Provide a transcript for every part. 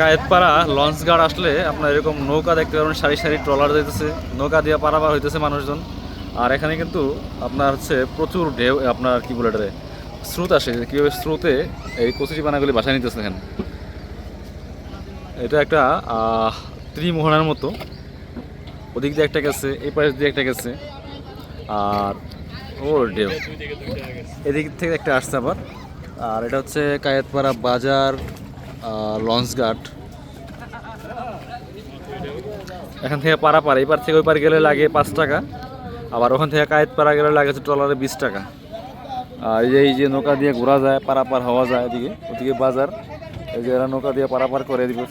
Kayetpara launch guard আসলে আপনার এরকম নৌকা দেখতে পাবেন সারি সারি ট্রলার যাইতেছে, নৌকা দিয়ে পারাপার হইতেছে মানুষজন। আর এখানে কিন্তু আপনার হচ্ছে প্রচুর ঢেউ, আপনার কি বলে এটা স্রোত আসে, কীভাবে স্রোতে এই কচুরি পানাগুলি বাসায় নিতেছে এখানে এটা একটা ত্রিমোহনার মতো। ওদিক দিয়ে একটা গেছে, এই পাশ দিয়ে একটা গেছে, আর ও ঢেউ। এদিক থেকে একটা আসছে আবার। আর এটা হচ্ছে কায়েতপাড়া বাজার লঞ্চ ঘাট এখান থেকে পাড়া পার এবার থেকে ওই পার গেলে লাগে পাঁচ টাকা। আবার ওখান থেকে কায়েত কায়েতপাড়া গেলে লাগে ট্রলারে বিশ টাকা। আর এই যে এই যে নৌকা দিয়ে ঘোরা যায় পারাপার হওয়া যায় এদিকে ওদিকে বাজার। এই যে এরা নৌকা দিয়ে পারাপার করে এদিকে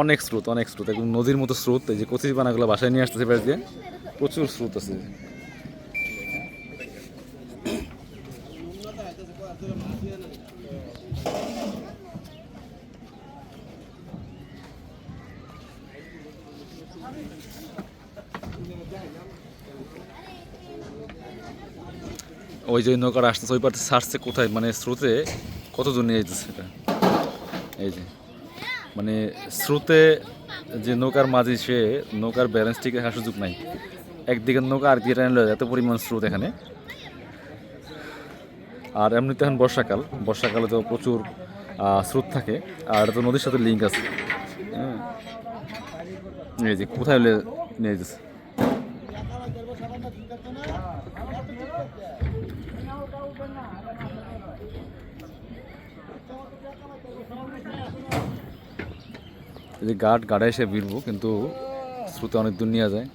অনেক স্রোত অনেক স্রোত একদম নদীর মতো স্রোত। এই যে কচি পানাগুলো বাসায় নিয়ে আসতেছে বেশ দিয়ে। প্রচুর স্রোত আছে। ওই যে নৌকার আসতেছে ওই পাশে ছাড়ছে কোথায়? মানে স্রোতে কত দূর নিয়ে যেতেছে এটা? এই যে। মানে স্রোতে যে নৌকার মাঝে সে নৌকার ব্যালেন্স ঠিক রাখার সুযোগ নাই। একদিকে নৌকা আর দিকে এত পরিমাণ স্রোত এখানে। আর এমনিতে এখন বর্ষাকাল। বর্ষাকালে তো প্রচুর স্রোত থাকে। আর তো নদীর সাথে লিঙ্ক আছে। হ্যাঁ। এই যে কোথায় নিয়ে যেতেছে যে গার্ড গাড়ে এসে ভিড়বো, কিন্তু স্রোতে অনেক দূর নিয়ে যায়।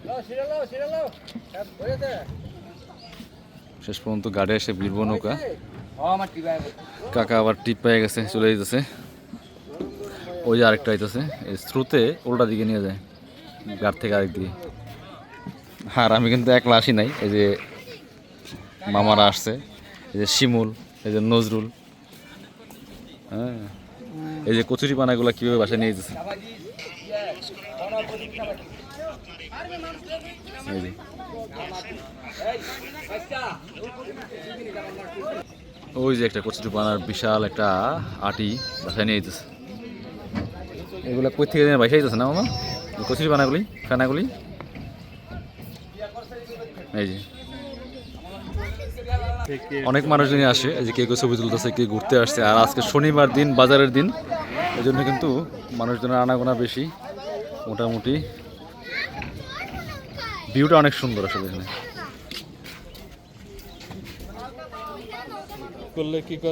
শেষ পর্যন্ত গাড়ে এসে ভিড়বো নৌকা। কাকা আবার টিপ পেয়ে গেছে, চলে যেতেছে ওই যে আরেকটা আইতেছে, এই স্রোতে উল্টা দিকে নিয়ে যায় গাড় থেকে আরেক দিকে। আর আমি কিন্তু একলা আসি নাই, এই যে মামারা আসছে, এই যে শিমুল, এই যে নজরুল হ্যাঁ এই যে কচুরি পানাগুলো কীভাবে বাসায় নিয়ে যেতেছে এই যে। ওই যে একটা কচুরি পানার বিশাল একটা আটি বাসায় নিয়ে যেতেছে এগুলো কই থেকে যেন বাসায় যেতেছে না মামা? কচুরি পানাগুলি খানাগুলি এই যে। অনেক মানুষজনই আসে, এই যে কেউ কেউ ছবি তুলতেছে কেউ ঘুরতে আসছে। আর আজকে শনিবার দিন, বাজারের দিন এই জন্য কিন্তু মানুষজনের আনাগোনা বেশি, মোটামুটি। ভিউটা অনেক সুন্দর আসলে এখানে। করলে কি